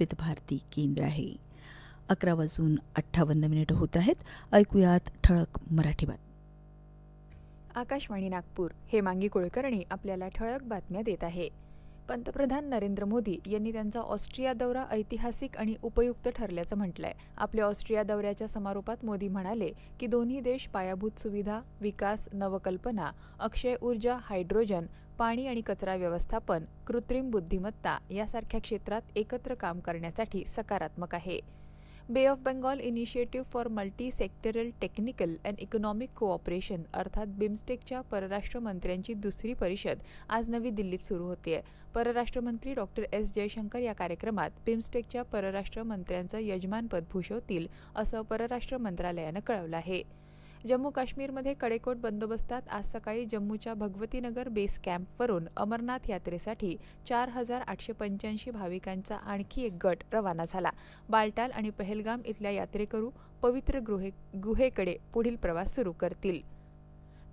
विविध भारती केंद्र आहे. अकरा वाजून अठ्ठावन्न मिनिटं होत आहेत. ऐकूयात ठळक मराठी बातमी. आकाशवाणी नागपूर हे मांगी कुलकर्णी आपल्याला ठळक बातम्या देत आहे. पंतप्रधान नरेंद्र मोदी यांनी त्यांचा ऑस्ट्रिया दौरा ऐतिहासिक आणि उपयुक्त ठरल्याचं म्हटलंय. आपल्या ऑस्ट्रिया दौऱ्याच्या समारोपात मोदी म्हणाले की दोन्ही देश पायाभूत सुविधा विकास नवकल्पना अक्षय ऊर्जा हायड्रोजन पाणी आणि कचरा व्यवस्थापन कृत्रिम बुद्धिमत्ता यासारख्या क्षेत्रात एकत्र काम करण्यासाठी सकारात्मक आहे. Bay of Bengal initiative for multi sectoral technical and economic cooperation अर्थात बिमस्टेकच्या परराष्ट्र मंत्र्यांची दुसरी परिषद आज नवी दिल्लीत सुरू होते. परराष्ट्र मंत्री डॉक्टर एस. जयशंकर या कार्यक्रमात बिमस्टेकच्या परराष्ट्र मंत्र्यांचं यजमानपद भूषवतील असं परराष्ट्र मंत्रालयानं कळवलं आहे. जम्मू काश्मीरमध्ये कडेकोट बंदोबस्तात आज सकाळी जम्मूच्या भगवतीनगर बेस कॅम्पवरून अमरनाथ यात्रेसाठी चार हजार आठशे पंच्याऐंशी भाविकांचा आणखी एक गट रवाना झाला. बालटाल आणि पहलगाम इथल्या यात्रेकरू पवित्र गृहे गुहेकडे पुढील प्रवास सुरू करतील.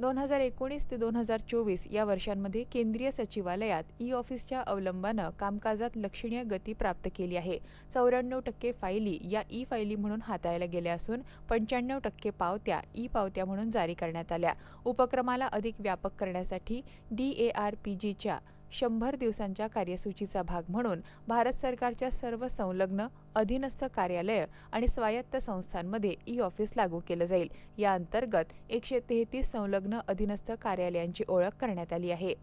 दोन हजार एकोणीस ते दोन हजार चोवीस या वर्षांमध्ये केंद्रीय सचिवालयात ई ऑफिसच्या अवलंबानं कामकाजात लक्षणीय गती प्राप्त केली आहे. चौऱ्याण्णव टक्के फायली या ई फायली म्हणून हाताळल्या गेल्या असून पंच्याण्णव टक्के पावत्या ई पावत्या म्हणून जारी करण्यात आल्या. उपक्रमाला अधिक व्यापक करण्यासाठी डी ए आर पी जीच्या शंभर दिवसांच्या कार्यसूचीचा भाग म्हणून भारत सरकारच्या सर्व संलग्न अधीनस्थ कार्यालय आणि स्वायत्त संस्थांमध्ये ई ऑफिस लागू केलं जाईल. या अंतर्गत एकशे तेहतीस संलग्न अधीनस्थ कार्यालयांची ओळख करण्यात आली आहे.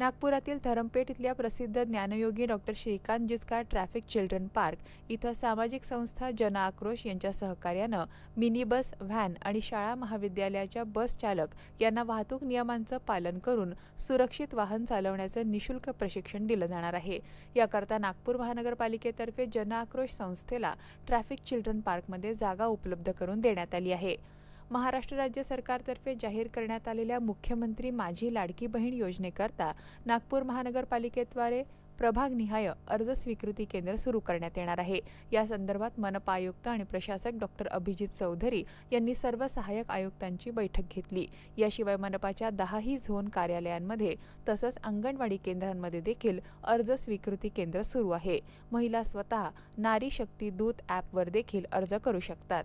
नागपुरातील धरमपेठ इथल्या प्रसिद्ध ज्ञानयोगी doctor Shrikant Jichkar traffic children park इथं सामाजिक संस्था जन आक्रोश यांच्या सहकार्यानं मिनी बस व्हॅन आणि शाळा महाविद्यालयाच्या बस चालक यांना वाहतूक नियमांचं पालन करून सुरक्षित वाहन चालवण्याचं निशुल्क प्रशिक्षण दिलं जाणार आहे. याकरता नागपूर महानगरपालिकेतर्फे जन आक्रोश संस्थेला ट्रॅफिक चिल्ड्रन पार्कमध्ये जागा उपलब्ध करून देण्यात आली आहे. महाराष्ट्र राज्य सरकारतर्फे जाहीर करण्यात आलेल्या मुख्यमंत्री माझी लाडकी बहीण योजनेकरता नागपूर महानगरपालिकेद्वारे प्रभागनिहाय अर्ज स्वीकृती केंद्र सुरू करण्यात येणार आहे. या संदर्भात मनपा आयुक्त आणि प्रशासक डॉक्टर अभिजित चौधरी यांनी सर्व सहाय्यक आयुक्तांची बैठक घेतली. याशिवाय मनपाच्या दहाही झोन कार्यालयांमध्ये तसंच अंगणवाडी केंद्रांमध्ये देखील अर्ज स्वीकृती केंद्र सुरू आहे. महिला स्वतः नारी शक्ती दूत ॲपवर देखील अर्ज करू शकतात.